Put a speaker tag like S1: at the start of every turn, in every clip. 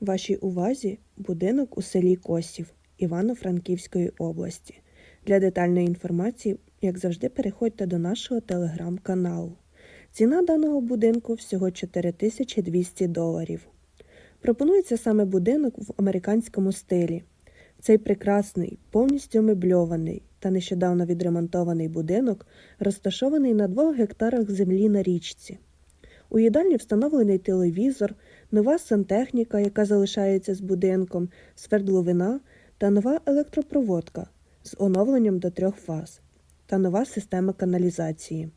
S1: Вашій увазі будинок у селі Косів Івано-Франківської області. Для детальної інформації, як завжди, переходьте до нашого телеграм-каналу. Ціна даного будинку всього 4200 доларів. Пропонується саме будинок в американському стилі. Цей прекрасний, повністю мебльований та нещодавно відремонтований будинок розташований на двох гектарах землі на річці. У їдальні встановлений телевізор, нова сантехніка, яка залишається з будинком, свердловина та нова електропроводка з оновленням до трьох фаз та нова система каналізації.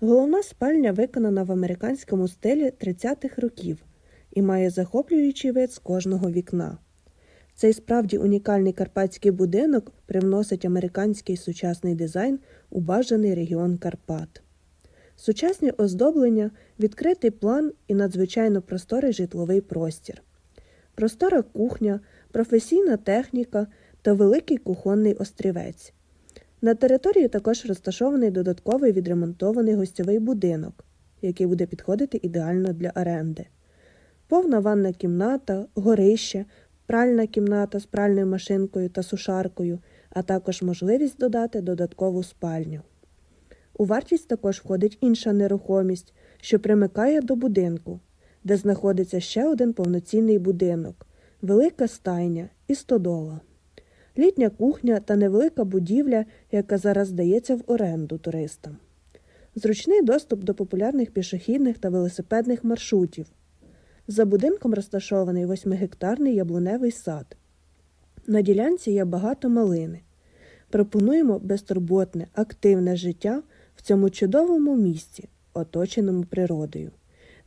S1: Головна спальня виконана в американському стилі 30-х років і має захоплюючий вид з кожного вікна. Цей справді унікальний карпатський будинок привносить американський сучасний дизайн у бажаний регіон Карпат. Сучасні оздоблення, відкритий план і надзвичайно просторий житловий простір, простора кухня, професійна техніка та великий кухонний острівець. На території також розташований додатковий відремонтований гостьовий будинок, який буде підходити ідеально для оренди. Повна ванна кімната, горище, пральна кімната з пральною машинкою та сушаркою, а також можливість додати додаткову спальню. У вартість також входить інша нерухомість, що примикає до будинку, де знаходиться ще один повноцінний будинок, велика стайня і стодола, літня кухня та невелика будівля, яка зараз здається в оренду туристам, зручний доступ до популярних пішохідних та велосипедних маршрутів. За будинком розташований восьмигектарний яблуневий сад. На ділянці є багато малини. Пропонуємо безтурботне, активне життя цьому чудовому місці, оточеному природою.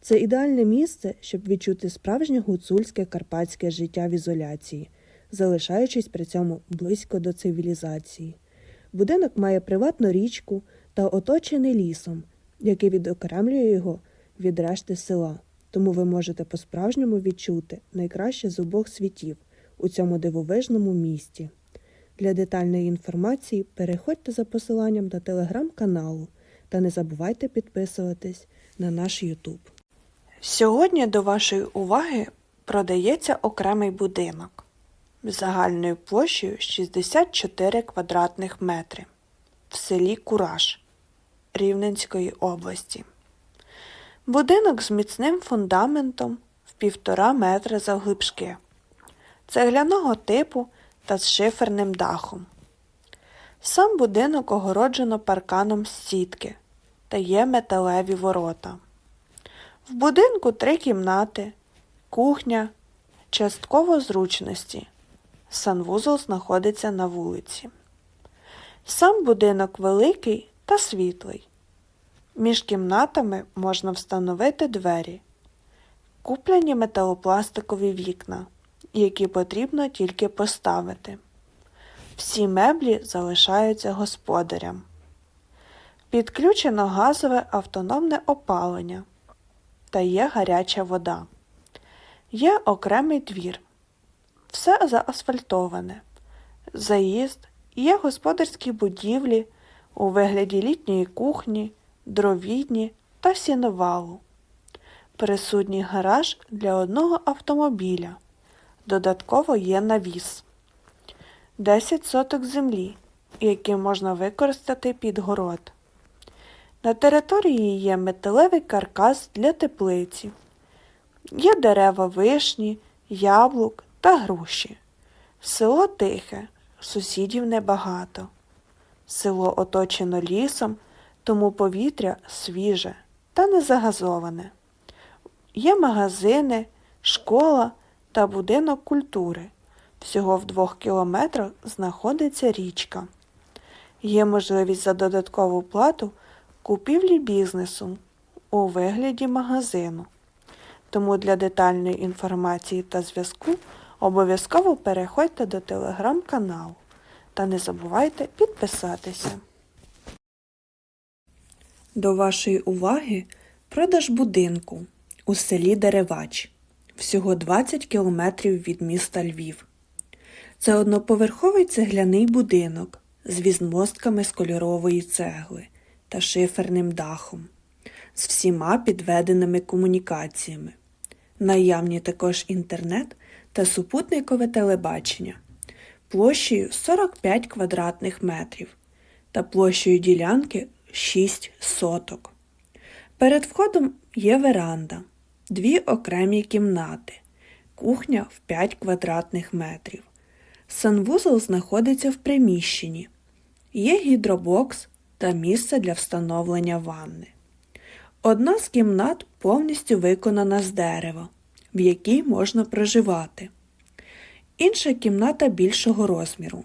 S1: Це ідеальне місце, щоб відчути справжнє гуцульське карпатське життя в ізоляції, залишаючись при цьому близько до цивілізації. Будинок має приватну річку та оточений лісом, який відокремлює його від решти села. Тому ви можете по-справжньому відчути найкраще з обох світів у цьому дивовижному місті. Для детальної інформації переходьте за посиланням до телеграм-каналу та не забувайте підписуватись на наш YouTube. Сьогодні до вашої уваги продається окремий будинок загальною площею 64 квадратних метри в селі Кураж Рівненської області. Будинок з міцним фундаментом в півтора метра завглибшки, цегляного типу та з шиферним дахом. Сам будинок огороджено парканом з сітки та є металеві ворота. В будинку три кімнати, кухня, частково зручності. Санвузол знаходиться на вулиці. Сам будинок великий та світлий. Між кімнатами можна встановити двері, куплені металопластикові вікна, які потрібно тільки поставити. Всі меблі залишаються господарям. Підключено газове автономне опалення та є гаряча вода. Є окремий двір. Все заасфальтоване. Заїзд, є господарські будівлі у вигляді літньої кухні дровідні та сіновалу. Присутній гараж для одного автомобіля. Додатково є навіс. 10 соток землі, які можна використати під город. На території є металевий каркас для теплиці. Є дерева вишні, яблук та груші. Село тихе, сусідів небагато. Село оточено лісом тому повітря свіже та не загазоване. Є магазини, школа та будинок культури. Всього в двох кілометрах знаходиться річка. Є можливість за додаткову плату купівлі бізнесу у вигляді магазину. Тому для детальної інформації та зв'язку обов'язково переходьте до телеграм-каналу та не забувайте підписатися. До вашої уваги продаж будинку у селі Деревач, всього 20 кілометрів від міста Львів. Це одноповерховий цегляний будинок з візмостками з кольорової цегли та шиферним дахом, з всіма підведеними комунікаціями. Наявні також інтернет та супутникове телебачення площею 45 квадратних метрів та площею ділянки 6 соток. Перед входом є веранда, дві окремі кімнати, кухня в 5 квадратних метрів. Санвузол знаходиться в приміщенні. Є гідробокс та місце для встановлення ванни. Одна з кімнат повністю виконана з дерева, в якій можна проживати. Інша кімната більшого розміру,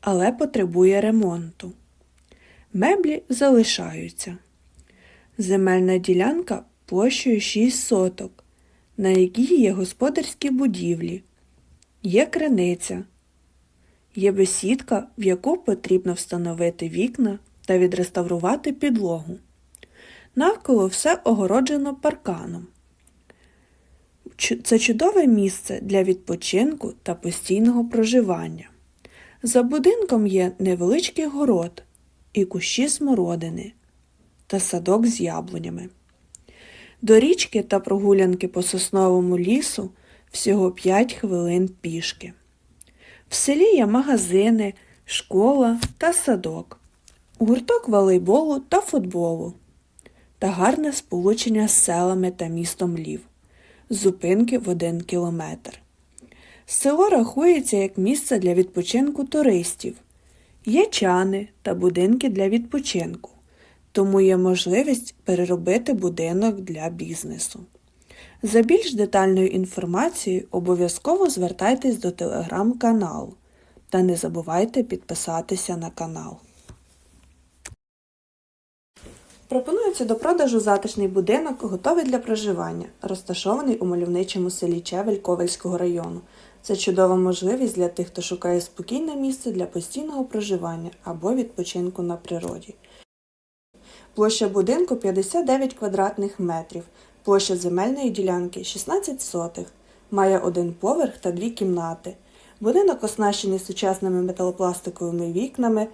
S1: але потребує ремонту. Меблі залишаються. Земельна ділянка площею 6 соток, на якій є господарські будівлі, є криниця, є бесідка, в яку потрібно встановити вікна та відреставрувати підлогу. Навколо все огороджено парканом. Це чудове місце для відпочинку та постійного проживання. За будинком є невеличкий город і кущі смородини та садок з яблунями. До річки та прогулянки по сосновому лісу всього 5 хвилин пішки. В селі є магазини, школа та садок, гурток волейболу та футболу та гарне сполучення з селами та містом Лів, зупинки в один кілометр. Село рахується як місце для відпочинку туристів. Є чани та будинки для відпочинку, тому є можливість переробити будинок для бізнесу. За більш детальною інформацією обов'язково звертайтесь до телеграм-каналу та не забувайте підписатися на канал. Пропонується до продажу затишний будинок, готовий для проживання, розташований у мальовничому селі Чевель Ковельського району. Це чудова можливість для тих, хто шукає спокійне місце для постійного проживання або відпочинку на природі. Площа будинку 59 квадратних метрів, площа земельної ділянки 16 сотих, має один поверх та дві кімнати. Будинок оснащений сучасними металопластиковими вікнами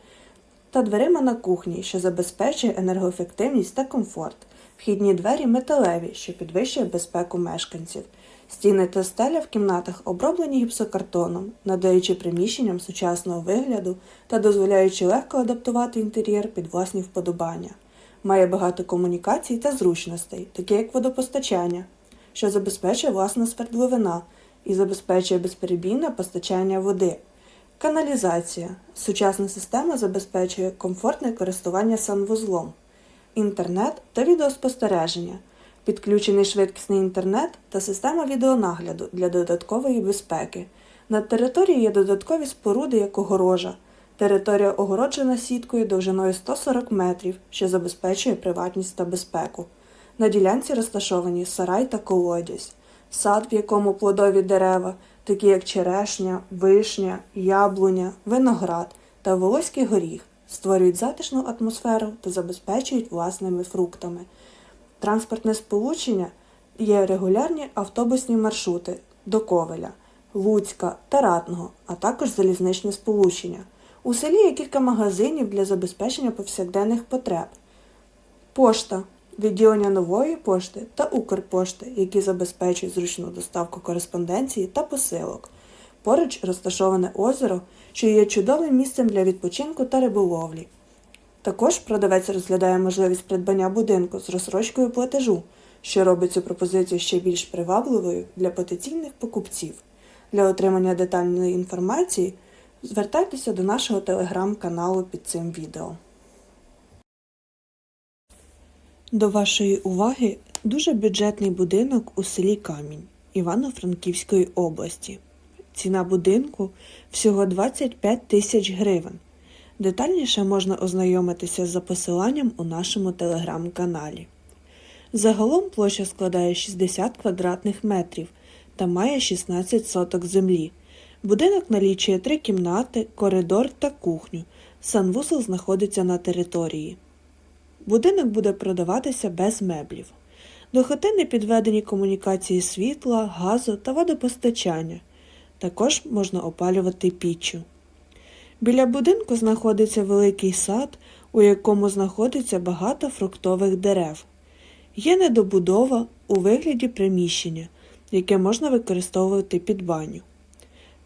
S1: та дверима на кухні, що забезпечує енергоефективність та комфорт. Вхідні двері металеві, що підвищує безпеку мешканців. Стіни та стеля в кімнатах оброблені гіпсокартоном, надаючи приміщенням сучасного вигляду та дозволяючи легко адаптувати інтер'єр під власні вподобання. Має багато комунікацій та зручностей, такі як водопостачання, що забезпечує власна свердловина і забезпечує безперебійне постачання води. Каналізація. Сучасна система забезпечує комфортне користування санвузлом, інтернет та відеоспостереження, підключений швидкісний інтернет та система відеонагляду для додаткової безпеки. На території є додаткові споруди, як огорожа. Територія огороджена сіткою довжиною 140 метрів, що забезпечує приватність та безпеку. На ділянці розташовані сарай та колодязь, сад, в якому плодові дерева, такі як черешня, вишня, яблуня, виноград та волоський горіх, створюють затишну атмосферу та забезпечують власними фруктами. Транспортне сполучення є регулярні автобусні маршрути до Ковеля, Луцька та Ратного, а також залізничне сполучення. У селі є кілька магазинів для забезпечення повсякденних потреб. Пошта, відділення нової пошти та Укрпошти, які забезпечують зручну доставку кореспонденції та посилок. Поруч розташоване озеро, що є чудовим місцем для відпочинку та риболовлі. Також продавець розглядає можливість придбання будинку з розсрочкою платежу, що робить цю пропозицію ще більш привабливою для потенційних покупців. Для отримання детальної інформації звертайтеся до нашого телеграм-каналу під цим відео. До вашої уваги дуже бюджетний будинок у селі Камінь Івано-Франківської області. Ціна будинку всього 25 тисяч гривень. Детальніше можна ознайомитися за посиланням у нашому телеграм-каналі. Загалом площа складає 60 квадратних метрів та має 16 соток землі. Будинок налічує три кімнати, коридор та кухню. Санвузол знаходиться на території. Будинок буде продаватися без меблів. До хатини підведені комунікації світла, газу та водопостачання. Також можна опалювати піччю. Біля будинку знаходиться великий сад, у якому знаходиться багато фруктових дерев. Є недобудова у вигляді приміщення, яке можна використовувати під баню.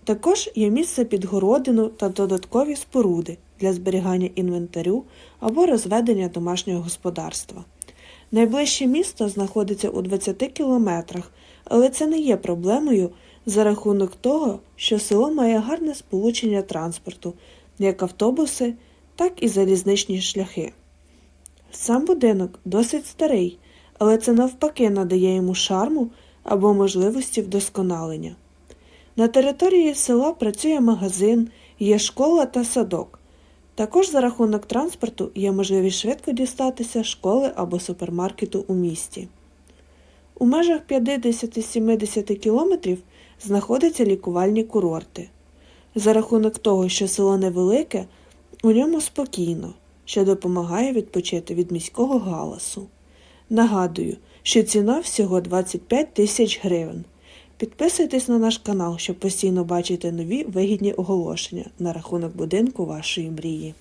S1: Також є місце під городину та додаткові споруди для зберігання інвентарю або розведення домашнього господарства. Найближче місто знаходиться у 20 кілометрах, але це не є проблемою за рахунок того, що село має гарне сполучення транспорту, як автобуси, так і залізничні шляхи. Сам будинок досить старий, але це навпаки надає йому шарму або можливості вдосконалення. На території села працює магазин, є школа та садок. Також за рахунок транспорту є можливість швидко дістатися школи або супермаркету у місті. У межах 50-70 кілометрів знаходяться лікувальні курорти. За рахунок того, що село невелике, у ньому спокійно, що допомагає відпочити від міського галасу. Нагадую, що ціна всього 25 тисяч гривень. Підписуйтесь на наш канал, щоб постійно бачити нові вигідні оголошення на рахунок будинку вашої мрії.